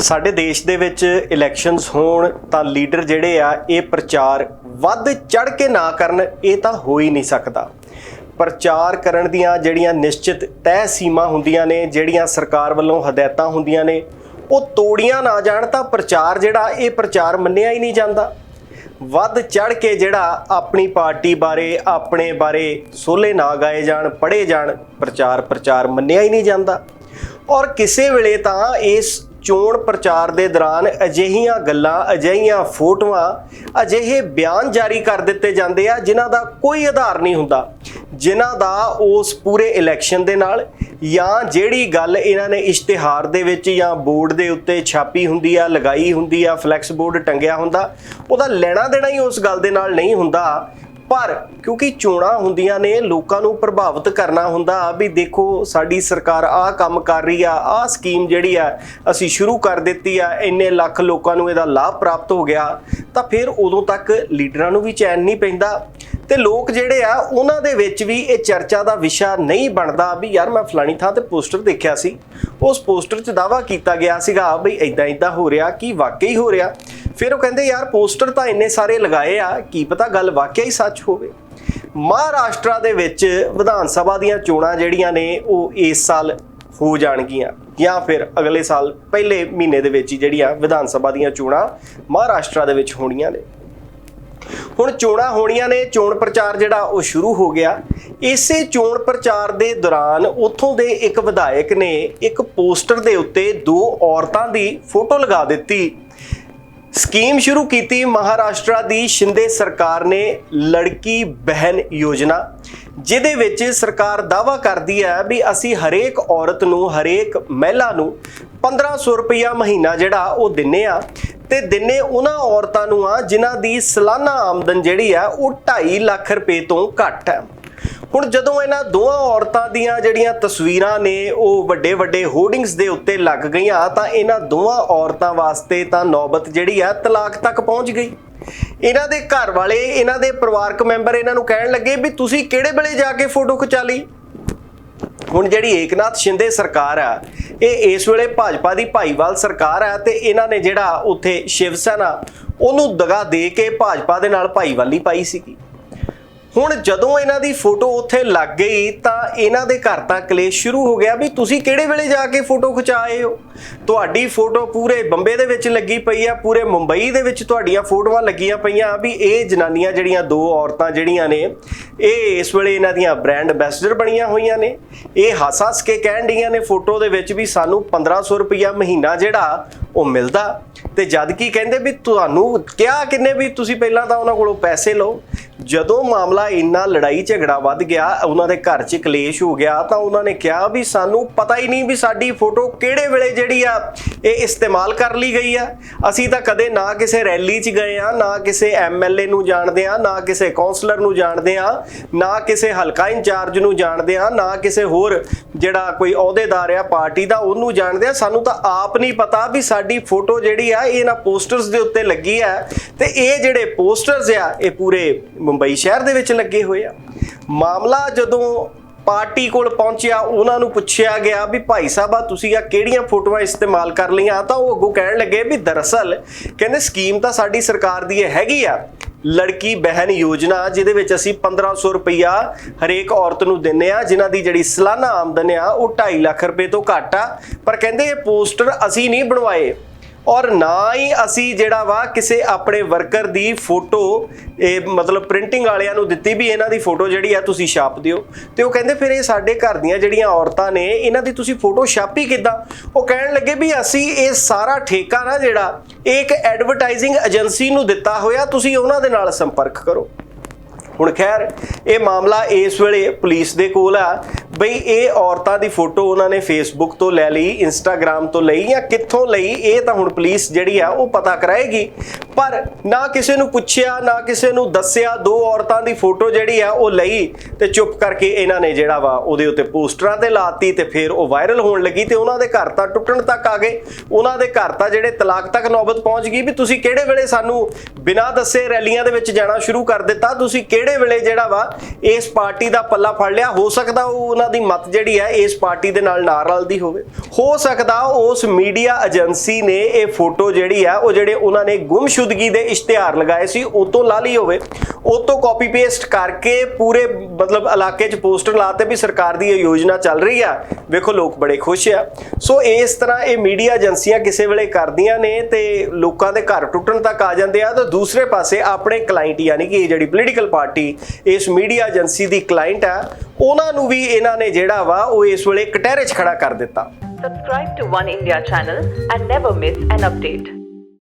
ਸਾਡੇ ਦੇਸ਼ ਦੇ ਵਿੱਚ ਇਲੈਕਸ਼ਨਸ ਹੋਣ ਤਾਂ ਲੀਡਰ ਜਿਹੜੇ ਆ, ਇਹ ਪ੍ਰਚਾਰ ਵੱਧ ਚੜ ਕੇ ਨਾ ਕਰਨ, ਇਹ ਤਾਂ ਹੋ ਹੀ ਨਹੀਂ ਸਕਦਾ। ਪ੍ਰਚਾਰ ਕਰਨ ਦੀਆਂ ਜਿਹੜੀਆਂ ਨਿਸ਼ਚਿਤ ਤੈਅ ਸੀਮਾ ਹੁੰਦੀਆਂ ਨੇ, ਜਿਹੜੀਆਂ ਸਰਕਾਰ ਵੱਲੋਂ ਹਦਾਇਤਾਂ ਹੁੰਦੀਆਂ ਨੇ, ਉਹ ਤੋੜੀਆਂ ਨਾ ਜਾਣ ਤਾਂ ਪ੍ਰਚਾਰ ਜਿਹੜਾ, ਇਹ ਪ੍ਰਚਾਰ ਮੰਨਿਆ ਹੀ ਨਹੀਂ ਜਾਂਦਾ। ਵੱਧ ਚੜ ਕੇ ਜਿਹੜਾ ਆਪਣੀ ਪਾਰਟੀ ਬਾਰੇ, ਆਪਣੇ ਬਾਰੇ ਸੋਲੇ ਨਾ ਗਾਏ ਜਾਣ ਪੜੇ ਜਾਣ ਪ੍ਰਚਾਰ ਪ੍ਰਚਾਰ ਮੰਨਿਆ ਹੀ ਨਹੀਂ ਜਾਂਦਾ। ਔਰ ਕਿਸੇ ਵੇਲੇ ਤਾਂ ਇਸ ਚੋਣ ਪ੍ਰਚਾਰ ਦੇ ਦੌਰਾਨ ਅਜਿਹੀਆਂ ਗੱਲਾਂ, ਅਜਿਹੀਆਂ ਫੋਟੋਆਂ ਅਜਿਹੇ ਬਿਆਨ ਜਾਰੀ ਕਰ ਦਿੱਤੇ ਜਾਂਦੇ ਆ, ਜਿਨ੍ਹਾਂ ਦਾ ਕੋਈ ਆਧਾਰ ਨਹੀਂ ਹੁੰਦਾ। ਜਿਨ੍ਹਾਂ ਦਾ ਉਸ ਪੂਰੇ ਇਲੈਕਸ਼ਨ ਦੇ ਨਾਲ ਜਾਂ ਜਿਹੜੀ ਗੱਲ ਇਹਨਾਂ ਨੇ ਇਸ਼ਤਿਹਾਰ ਦੇ ਵਿੱਚ ਜਾਂ ਬੋਰਡ ਦੇ ਉੱਤੇ ਛਾਪੀ ਹੁੰਦੀ ਆ, ਲਗਾਈ ਹੁੰਦੀ ਆ, ਫਲੈਕਸ ਬੋਰਡ ਟੰਗਿਆ ਹੁੰਦਾ, ਉਹਦਾ ਲੈਣਾ ਦੇਣਾ ਹੀ ਉਸ ਗੱਲ ਦੇ ਨਾਲ ਨਹੀਂ ਹੁੰਦਾ। ਪਰ ਕਿਉਂਕਿ ਚੋਣਾਂ ਹੁੰਦੀਆਂ ਨੇ, ਲੋਕਾਂ ਨੂੰ ਪ੍ਰਭਾਵਿਤ ਕਰਨਾ ਹੁੰਦਾ ਵੀ ਦੇਖੋ ਸਾਡੀ ਸਰਕਾਰ ਆਹ ਕੰਮ ਕਰ ਰਹੀ ਆ, ਆਹ ਸਕੀਮ ਜਿਹੜੀ ਆ, ਅਸੀਂ ਸ਼ੁਰੂ ਕਰ ਦਿੱਤੀ ਆ, ਇੰਨੇ ਲੱਖ ਲੋਕਾਂ ਨੂੰ ਇਹਦਾ ਲਾਭ ਪ੍ਰਾਪਤ ਹੋ ਗਿਆ, ਤਾਂ ਫਿਰ ਉਦੋਂ ਤੱਕ ਲੀਡਰਾਂ ਨੂੰ ਵੀ ਚੈਨ ਨਹੀਂ ਪੈਂਦਾ। ਤੇ ਲੋਕ ਜਿਹੜੇ ਆ, ਉਹਨਾਂ ਦੇ ਵਿੱਚ ਵੀ ਇਹ ਚਰਚਾ ਦਾ ਵਿਸ਼ਾ ਨਹੀਂ ਬਣਦਾ ਵੀ ਯਾਰ ਮੈਂ ਫਲਾਣੀ ਥਾਂ ਤੇ ਪੋਸਟਰ ਦੇਖਿਆ ਸੀ। ਉਸ ਪੋਸਟਰ 'ਚ ਦਾਵਾ ਕੀਤਾ ਗਿਆ ਸੀਗਾ ਬਈ ਇਦਾਂ ਇਦਾਂ ਹੋ ਰਿਹਾ, ਕੀ ਵਾਕਈ ਹੋ ਰਿਹਾ। ਫਿਰ ਉਹ ਕਹਿੰਦੇ, ਯਾਰ, ਪੋਸਟਰ ਤਾਂ ਇੰਨੇ ਸਾਰੇ ਲਗਾਏ ਆ, ਕੀ ਪਤਾ ਗੱਲ ਵਾਕਿਆ ਹੀ ਸੱਚ ਹੋਵੇ। ਮਹਾਰਾਸ਼ਟਰ ਦੇ ਵਿੱਚ ਵਿਧਾਨ ਸਭਾ ਦੀਆਂ ਚੋਣਾਂ ਜਿਹੜੀਆਂ ਨੇ, ਉਹ ਇਸ ਸਾਲ ਹੋ ਜਾਣਗੀਆਂ ਜਾਂ ਫਿਰ ਅਗਲੇ ਸਾਲ ਪਹਿਲੇ ਮਹੀਨੇ ਦੇ ਵਿੱਚ ਹੀ ਜਿਹੜੀਆਂ ਵਿਧਾਨ ਸਭਾ ਦੀਆਂ ਚੋਣਾਂ ਮਹਾਰਾਸ਼ਟਰ ਦੇ ਵਿੱਚ ਹੋਣੀਆਂ ਨੇ। ਹੁਣ ਚੋਣਾਂ ਹੋਣੀਆਂ ਨੇ, ਚੋਣ ਪ੍ਰਚਾਰ ਜਿਹੜਾ, ਉਹ ਸ਼ੁਰੂ ਹੋ ਗਿਆ। ਇਸੇ ਚੋਣ ਪ੍ਰਚਾਰ ਦੇ ਦੌਰਾਨ ਉੱਥੋਂ ਦੇ ਇੱਕ ਵਿਧਾਇਕ ਨੇ ਇੱਕ ਪੋਸਟਰ ਦੇ ਉੱਤੇ ਦੋ ਔਰਤਾਂ ਦੀ ਫੋਟੋ ਲਗਾ ਦਿੱਤੀ। ਸਕੀਮ ਸ਼ੁਰੂ ਕੀਤੀ ਮਹਾਰਾਸ਼ਟਰ ਦੀ ਸ਼ਿੰਦੇ ਸਰਕਾਰ ਨੇ ਲੜਕੀ ਬਹਿਨ ਯੋਜਨਾ, ਜਿਹਦੇ ਵਿੱਚ ਸਰਕਾਰ ਦਾਵਾ ਕਰਦੀ ਹੈ ਵੀ ਅਸੀਂ ਹਰੇਕ ਔਰਤ ਨੂੰ, ਹਰੇਕ ਮਹਿਲਾ ਨੂੰ 1500 ਰੁਪਇਆ ਮਹੀਨਾ ਜਿਹੜਾ ਉਹ ਦਿੰਨੇ ਆ। ਤੇ ਦਿੰਨੇ ਉਹਨਾਂ ਔਰਤਾਂ ਨੂੰ ਆ, ਜਿਨ੍ਹਾਂ ਦੀ ਸਾਲਾਨਾ ਆਮਦਨ ਜਿਹੜੀ ਆ, ਉਹ 2.5 ਲੱਖ ਰੁਪਏ ਤੋਂ ਘੱਟ ਹੈ। ਹੁਣ ਜਦੋਂ ਇਹਨਾਂ ਦੋਹਾਂ ਔਰਤਾਂ ਦੀਆਂ ਜਿਹੜੀਆਂ ਤਸਵੀਰਾਂ ਨੇ ਉਹ ਵੱਡੇ ਵੱਡੇ ਹੋਰਡਿੰਗਸ ਦੇ ਉੱਤੇ ਲੱਗ ਗਈਆਂ, ਤਾਂ ਇਹਨਾਂ ਦੋਹਾਂ ਔਰਤਾਂ ਵਾਸਤੇ ਤਾਂ ਨੌਬਤ ਜਿਹੜੀ ਆ ਤਲਾਕ ਤੱਕ ਪਹੁੰਚ ਗਈ। ਇਹਨਾਂ ਦੇ ਘਰ ਵਾਲੇ, ਇਹਨਾਂ ਦੇ ਪਰਿਵਾਰਕ ਮੈਂਬਰ ਇਹਨਾਂ ਨੂੰ ਕਹਿਣ ਲੱਗੇ ਵੀ ਤੁਸੀਂ ਕਿਹੜੇ ਵੇਲੇ ਜਾ ਕੇ ਫੋਟੋ ਖਿਚਾ ਲਈ? ਹੁਣ ਜਿਹੜੀ ਏਕਨਾਥ ਸ਼ਿੰਦੇ ਸਰਕਾਰ ਆ, ਇਹ ਇਸ ਵੇਲੇ ਭਾਜਪਾ ਦੀ ਭਾਈਵਾਲ ਸਰਕਾਰ ਆ ਤੇ ਇਹਨਾਂ ਨੇ ਜਿਹੜਾ ਉੱਥੇ ਸ਼ਿਵ ਸੈਨਾ, ਉਹਨੂੰ ਦਗਾ ਦੇ ਕੇ ਭਾਜਪਾ ਦੇ ਨਾਲ ਭਾਈਵਾਲੀ ਪਾਈ ਸੀਗੀ। ਹੁਣ ਜਦੋਂ ਇਹਨਾਂ ਦੀ ਫੋਟੋ ਉੱਥੇ ਲੱਗ ਗਈ ਤਾਂ ਇਹਨਾਂ ਦੇ ਘਰ ਤਾਂ ਕਲੇਸ਼ ਸ਼ੁਰੂ ਹੋ ਗਿਆ ਵੀ ਤੁਸੀਂ ਕਿਹੜੇ ਵੇਲੇ ਜਾ ਕੇ ਫੋਟੋ ਖਿਚਾਏ ਹੋ? ਤੁਹਾਡੀ ਫੋਟੋ ਪੂਰੇ ਬੰਬੇ ਦੇ ਵਿੱਚ ਲੱਗੀ ਪਈ ਆ, ਪੂਰੇ ਮੁੰਬਈ ਦੇ ਵਿੱਚ ਤੁਹਾਡੀਆਂ ਫੋਟੋਆਂ ਲੱਗੀਆਂ ਪਈਆਂ ਵੀ ਇਹ ਜਨਾਨੀਆਂ ਜਿਹੜੀਆਂ ਦੋ ਔਰਤਾਂ ਜਿਹੜੀਆਂ ਨੇ, ਇਹ ਇਸ ਵੇਲੇ ਇਹਨਾਂ ਦੀਆਂ ਬ੍ਰਾਂਡ ਐਂਬੈਸਡਰ ਬਣੀਆਂ ਹੋਈਆਂ ਨੇ। ਇਹ ਹੱਸ ਹੱਸ ਕੇ ਕਹਿਣ ਡੀਆਂ ਨੇ ਫੋਟੋ ਦੇ ਵਿੱਚ ਵੀ ਸਾਨੂੰ 1500 ਰੁਪਇਆ ਮਹੀਨਾ ਜਿਹੜਾ ਉਹ ਮਿਲਦਾ। ਤੇ ਜਦ ਕੀ ਕਹਿੰਦੇ ਵੀ ਤੁਹਾਨੂੰ ਕਿਹਾ ਕਿੰਨੇ ਵੀ ਤੁਸੀਂ ਪਹਿਲਾਂ ਤਾਂ ਉਹਨਾਂ ਕੋਲੋਂ ਪੈਸੇ ਲਓ। ਜਦੋਂ ਮਾਮਲਾ ਇੰਨਾ ਲੜਾਈ ਝਗੜਾ ਵੱਧ ਗਿਆ, ਉਹਨਾਂ ਦੇ ਘਰ 'ਚ ਕਲੇਸ਼ ਹੋ ਗਿਆ, ਤਾਂ ਉਹਨਾਂ ਨੇ ਕਿਹਾ ਵੀ ਸਾਨੂੰ ਪਤਾ ਹੀ ਨਹੀਂ ਵੀ ਸਾਡੀ ਫੋਟੋ ਕਿਹੜੇ ਵੇਲੇ ਜਿਹੜੀ ਆ, ਇਹ ਇਸਤੇਮਾਲ ਕਰ ਲਈ ਗਈ ਆ। ਅਸੀਂ ਤਾਂ ਕਦੇ ਨਾ ਕਿਸੇ ਰੈਲੀ 'ਚ ਗਏ ਆ, ਨਾ ਕਿਸੇ ਐਮਐਲਏ ਨੂੰ ਜਾਣਦੇ ਆ, ਨਾ ਕਿਸੇ ਕਾਉਂਸਲਰ ਨੂੰ ਜਾਣਦੇ ਆ, ਨਾ ਕਿਸੇ ਹਲਕਾ ਇੰਚਾਰਜ ਨੂੰ ਜਾਣਦੇ ਆ, ਨਾ ਕਿਸੇ ਹੋਰ ਜਿਹੜਾ ਕੋਈ ਅਹੁਦੇਦਾਰ ਆ, ਪਾਰਟੀ ਦਾ, ਉਹਨੂੰ ਜਾਣਦੇ ਆ। ਸਾਨੂੰ ਤਾਂ ਆਪ ਨਹੀਂ ਪਤਾ ਵੀ ਸਾਡੀ ਫੋਟੋ ਜਿਹੜੀ ਆ, ਇਹ ਇਹਨਾਂ ਪੋਸਟਰਸ ਦੇ ਉੱਤੇ ਲੱਗੀ ਆ। ਤੇ ਇਹ ਜਿਹੜੇ ਪੋਸਟਰਸ ਆ, ਇਹ ਪੂਰੇ ਮੁੰਬਈ ਸ਼ਹਿਰ ਦੇ ਵਿੱਚ ਲੱਗੇ ਹੋਏ ਆ। ਮਾਮਲਾ ਜਦੋਂ ਪਾਰਟੀ ਕੋਲ ਪਹੁੰਚਿਆ, ਉਹਨਾਂ ਨੂੰ ਪੁੱਛਿਆ ਗਿਆ ਵੀ ਭਾਈ ਸਾਹਿਬ ਆ ਤੁਸੀਂ ਆ ਕਿਹੜੀਆਂ ਫੋਟੋਆਂ ਇਸਤੇਮਾਲ ਕਰ ਲਈਆਂ? ਤਾਂ ਉਹ ਅੱਗੋਂ ਕਹਿਣ ਲੱਗੇ ਵੀ ਦਰਅਸਲ ਕਹਿੰਦੇ ਸਕੀਮ ਤਾਂ ਸਾਡੀ ਸਰਕਾਰ ਦੀ ਇਹ ਹੈਗੀ ਆ। ਲੜਕੀ ਬਹਿਨ ਯੋਜਨਾ, ਜਿਹਦੇ ਵਿੱਚ ਅਸੀਂ 1500 ਰੁਪਇਆ ਹਰੇਕ ਔਰਤ ਨੂੰ ਦਿੰਨੇ ਆ, ਜਿਨ੍ਹਾਂ ਦੀ ਜਿਹੜੀ ਸਾਲਾਨਾ ਆਮਦਨ ਆ, ਉਹ 2.5 ਲੱਖ ਰੁਪਏ ਤੋਂ ਘੱਟ ਆ। ਪਰ ਕਹਿੰਦੇ ਇਹ ਪੋਸਟਰ ਅਸੀਂ ਨਹੀਂ ਬਣਵਾਏ। ਔਰ ਨਾ ਹੀ ਅਸੀਂ ਜਿਹੜਾ ਵਾ ਕਿਸੇ ਆਪਣੇ ਵਰਕਰ ਦੀ ਫੋਟੋ, ਇਹ ਮਤਲਬ ਪ੍ਰਿੰਟਿੰਗ ਵਾਲਿਆਂ ਨੂੰ ਦਿੱਤੀ ਵੀ ਇਹਨਾਂ ਦੀ ਫੋਟੋ ਜਿਹੜੀ ਆ ਤੁਸੀਂ ਛਾਪ ਦਿਓ। ਤੇ ਉਹ ਕਹਿੰਦੇ ਫਿਰ ਇਹ ਸਾਡੇ ਘਰ ਦੀਆਂ ਜਿਹੜੀਆਂ ਔਰਤਾਂ ਨੇ, ਇਹਨਾਂ ਦੀ ਤੁਸੀਂ ਫੋਟੋ ਛਾਪੀ ਕਿੱਦਾਂ? ਉਹ ਕਹਿਣ ਲੱਗੇ ਵੀ ਅਸੀਂ ਇਹ ਸਾਰਾ ਠੇਕਾ ਨਾ ਜਿਹੜਾ, ਇਹ ਇੱਕ ਐਡਵਰਟਾਈਜ਼ਿੰਗ ਏਜੰਸੀ ਨੂੰ ਦਿੱਤਾ ਹੋਇਆ, ਤੁਸੀਂ ਉਹਨਾਂ ਦੇ ਨਾਲ ਸੰਪਰਕ ਕਰੋ। ਹੁਣ ਖੈਰ, ਇਹ ਮਾਮਲਾ ਇਸ ਵੇਲੇ ਪੁਲਿਸ ਦੇ ਕੋਲ ਆ। ਬਈ ਇਹ ਔਰਤਾਂ ਦੀ ਫੋਟੋ ਉਹਨਾਂ ਨੇ ਫੇਸਬੁੱਕ ਤੋਂ ਲੈ ਲਈ ਇੰਸਟਾਗ੍ਰam ਤੋਂ ਲਈ ਜਾਂ ਕਿੱਥੋਂ ਲਈ, ਇਹ ਤਾਂ ਹੁਣ ਪੁਲਿਸ ਜਿਹੜੀ ਆ ਉਹ ਪਤਾ ਕਰਾਏਗੀ। ਪਰ ਨਾ ਕਿਸੇ ਨੂੰ ਪੁੱਛਿਆ, ਨਾ ਕਿਸੇ ਨੂੰ ਦੱਸਿਆ, ਦੋ ਔਰਤਾਂ ਦੀ ਫੋਟੋ ਜਿਹੜੀ ਆ ਉਹ ਲਈ ਤੇ ਚੁੱਪ ਕਰਕੇ ਇਹਨਾਂ ਨੇ ਜਿਹੜਾ ਵਾ ਉਹਦੇ ਉੱਤੇ ਪੋਸਟਰਾਂ ਤੇ ਲਾਤੀ ਤੇ ਫਿਰ ਉਹ ਵਾਇਰਲ ਹੋਣ ਲੱਗੀ ਤੇ ਉਹਨਾਂ ਦੇ ਘਰ ਤਾਂ ਟੁੱਟਣ ਤੱਕ ਆ ਗਏ। ਉਹਨਾਂ ਦੇ ਘਰ ਤਾਂ ਜਿਹੜੇ ਤਲਾਕ ਤੱਕ ਨੌਬਤ ਪਹੁੰਚ ਗਈ ਵੀ ਤੁਸੀਂ ਕਿਹੜੇ ਵੇਲੇ ਸਾਨੂੰ ਬਿਨਾਂ ਦੱਸੇ ਰੈਲੀਆਂ ਦੇ ਵਿੱਚ ਜਾਣਾ ਸ਼ੁਰੂ ਕਰ ਦਿੱਤਾ, ਤੁਸੀਂ ਕਿਹੜੇ ਕਿਹੜੇ ਵੇਲੇ ਜਿਹੜਾ ਵਾ ਇਸ ਪਾਰਟੀ ਦਾ ਪੱਲਾ ਫੜ ਲਿਆ? ਹੋ ਸਕਦਾ ਉਹ ਉਹਨਾਂ ਦੀ ਮਤ ਜਿਹੜੀ ਹੈ ਇਸ ਪਾਰਟੀ ਦੇ ਨਾਲ ਨਾ ਰਲਦੀ ਹੋਵੇ। ਹੋ ਸਕਦਾ ਉਸ ਮੀਡੀਆ ਏਜੰਸੀ ਨੇ ਇਹ ਫੋਟੋ ਜਿਹੜੀ ਆ ਉਹ ਜਿਹੜੇ ਉਹਨਾਂ ਨੇ ਗੁੰਮਸ਼ੁਦਗੀ ਦੇ ਇਸ਼ਤਿਹਾਰ ਲਗਾਏ ਸੀ, ਉਹ ਲਾ ਲਈ ਹੋਵੇ। ਉਹ ਕਾਪੀ ਪੇਸਟ ਕਰਕੇ ਪੂਰੇ ਮਤਲਬ ਇਲਾਕੇ 'ਚ ਪੋਸਟਰ ਲਾਤੇ ਵੀ ਸਰਕਾਰ ਦੀ ਇਹ ਯੋਜਨਾ ਚੱਲ ਰਹੀ ਆ। ਵੇਖੋ, ਲੋਕ ਬੜੇ ਖੁਸ਼ ਆ। ਸੋ ਇਸ ਤਰ੍ਹਾਂ ਇਹ ਮੀਡੀਆ ਏਜੰਸੀਆਂ ਕਿਸੇ ਵੇਲੇ ਕਰਦੀਆਂ ਨੇ ਤੇ ਲੋਕਾਂ ਦੇ ਘਰ ਟੁੱਟਣ ਤੱਕ ਆ ਜਾਂਦੇ ਆ। ਤਾਂ ਦੂਸਰੇ ਪਾਸੇ ਆਪਣੇ ਕਲਾਇੰਟ ਯਾਨੀ ਕਿ ਇਹ ਜਿਹੜੀ ਪੋਲੀਟੀਕਲ ਪਾਰਟੀ ਇਸ ਮੀਡੀਆ ਏਜੰਸੀ ਦੀ ਕਲਾਇੰਟ ਆ ਉਹਨਾਂ ਨੂੰ ਵੀ ਇਹਨਾਂ ਨੇ ਜਿਹੜਾ ਵਾ ਉਹ ਇਸ ਵੇਲੇ ਕਟਹਿਰੇ 'ਚ ਖੜਾ ਕਰ ਦਿੱਤਾ Subscribe to One India channel and never miss an update.